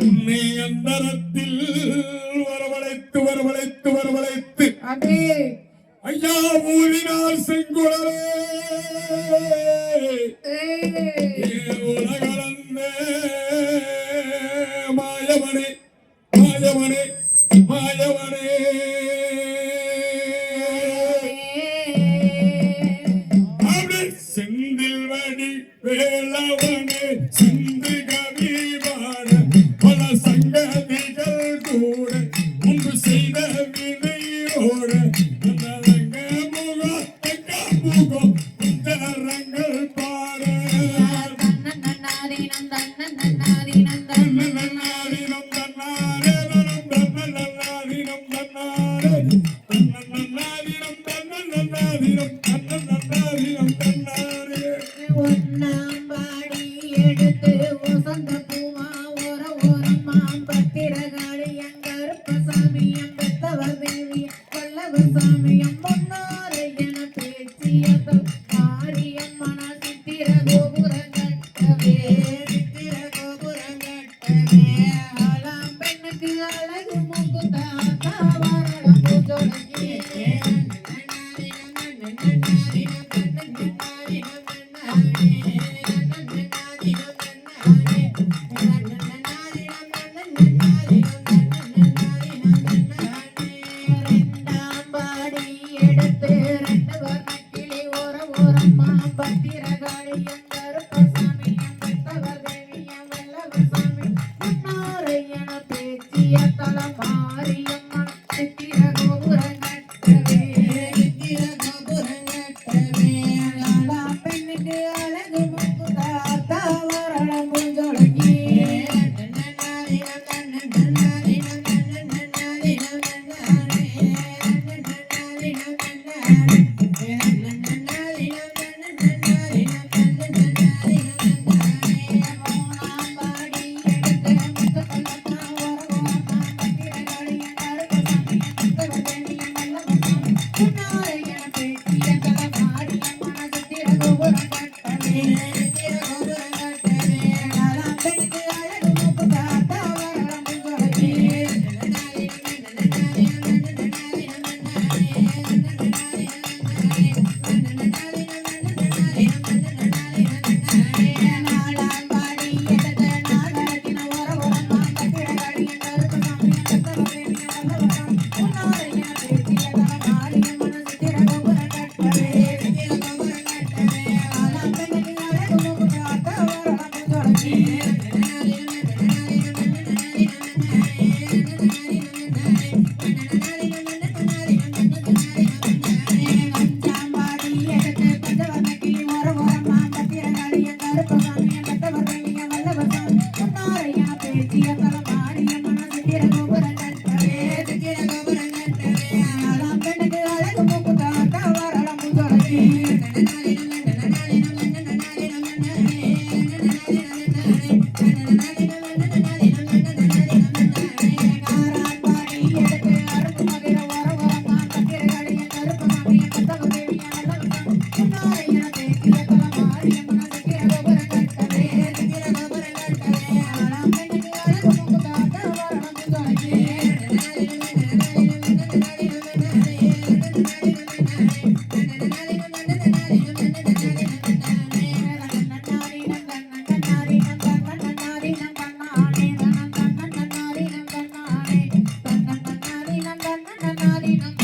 உன்னை அந்தரத்தில் வரவழைத்து வரவழைத்து வரவழைத்து. ஐயா ஊழினார் செங்குழலே உலகளந்த மாயவனே மாயவனே மாயவனே. அப்படி செந்தில் வடி வேளவனே சிந்து கவிவாட பல சங்கதிகள் கூட முன்பு செய்த வினையோட Thank you. Amen. Hello. Marina.